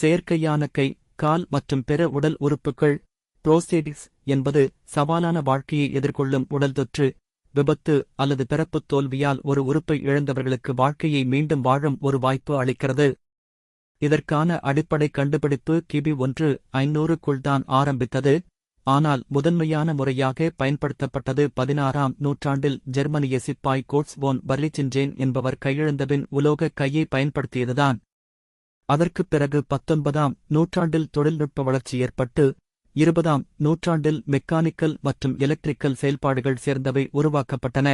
செயற்கையான கை கால் மற்றும் பிற உடல் உறுப்புகள் புரோஸ்டேடிக்ஸ் என்பது சவாலான வாழ்க்கையை எதிர்கொள்ளும் உடல் தொற்று விபத்து அல்லது பிறப்புத் தோல்வியால் ஒரு உறுப்பை இழந்தவர்களுக்கு வாழ்க்கையை மீண்டும் வாழும் ஒரு வாய்ப்பு அளிக்கிறது. இதற்கான அடிப்படை கண்டுபிடிப்பு கிபி ஒன்று ஐநூறுக்குள்தான் ஆரம்பித்தது. ஆனால் முதன்மையான முறையாக பயன்படுத்தப்பட்டது பதினாறாம் நூற்றாண்டில் ஜெர்மனிய சிப்பாய் கோட்ஸ்வோன் பர்லிச்சின்ஜேன் என்பவர் கையெழுந்தபின் உலோக கையை பயன்படுத்தியதுதான். அதற்குப் பிறகு பத்தொன்பதாம் நூற்றாண்டில் தொழில்நுட்ப வளர்ச்சி ஏற்பட்டு இருபதாம் நூற்றாண்டில் மெக்கானிக்கல் மற்றும் எலக்ட்ரிக்கல் செயல்பாடுகள் சேர்ந்தவை உருவாக்கப்பட்டன.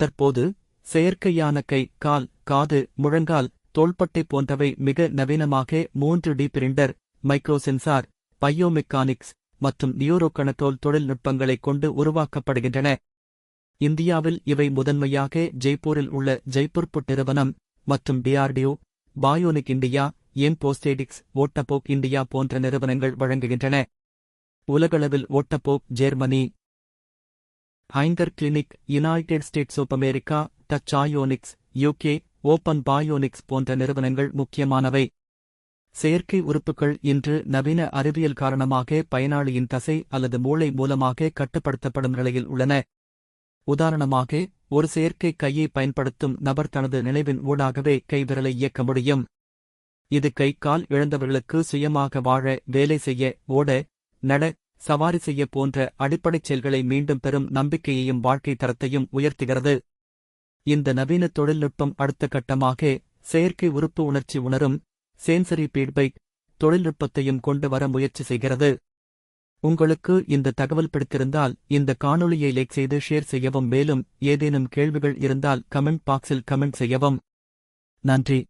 தற்போது செயற்கையான கை கால் காது முழங்கால் தோள்பட்டை போன்றவை மிக நவீனமாக மூன்று டி பிரிண்டர் மைக்ரோசென்சார் பயோமெக்கானிக்ஸ் மற்றும் நியூரோகணத்தோல் தொழில்நுட்பங்களைக் கொண்டு உருவாக்கப்படுகின்றன. இந்தியாவில் இவை முதன்மையாக ஜெய்ப்பூரில் உள்ள ஜெய்ப்பூர் புட் நிறுவனம் மற்றும் டிஆர்டிஓ பாயோனிக் இண்டியா எம்போஸ்டேடிக்ஸ் ஓட்டப்போக் இண்டியா போன்ற நிறுவனங்கள் வழங்குகின்றன. உலகளவில் Ottobock Germany Hanger clinic United States of America Touch Bionics UK Open Bionics போன்ற நிறுவனங்கள் முக்கியமானவை. செயற்கை உறுப்புகள் இன்று நவீன அறிவியல் காரணமாக பயனாளியின் தசை அல்லது மூளை மூலமாக கட்டுப்படுத்தப்படும் நிலையில் உள்ளன. உதாரணமாக ஒரு செயற்கை கையை பயன்படுத்தும் நபர் தனது நினைவின் ஊடாகவே கைவிரலை இயக்க முடியும். இது கை கால் இழந்தவர்களுக்கு சுயமாக வாழ வேலை செய்ய ஓட நட சவாரி செய்ய போன்ற அடிப்படைச் செயல்களை மீண்டும் பெறும் நம்பிக்கையையும் வாழ்க்கை தரத்தையும் உயர்த்துகிறது. இந்த நவீன தொழில்நுட்பம் அடுத்த கட்டமாக செயற்கை உறுப்பு உணர்ச்சி உணரும் சேன்சரி பீட்பைக் தொழில்நுட்பத்தையும் கொண்டு வர முயற்சி செய்கிறது. உங்களுக்கு இந்த தகவல் பிடித்திருந்தால் இந்த காணொளியை லைக் செய்து ஷேர் செய்யவும் மேலும் ஏதேனும் கேள்விகள் இருந்தால் கமெண்ட் பாக்ஸில் கமெண்ட் செய்யவும். நன்றி.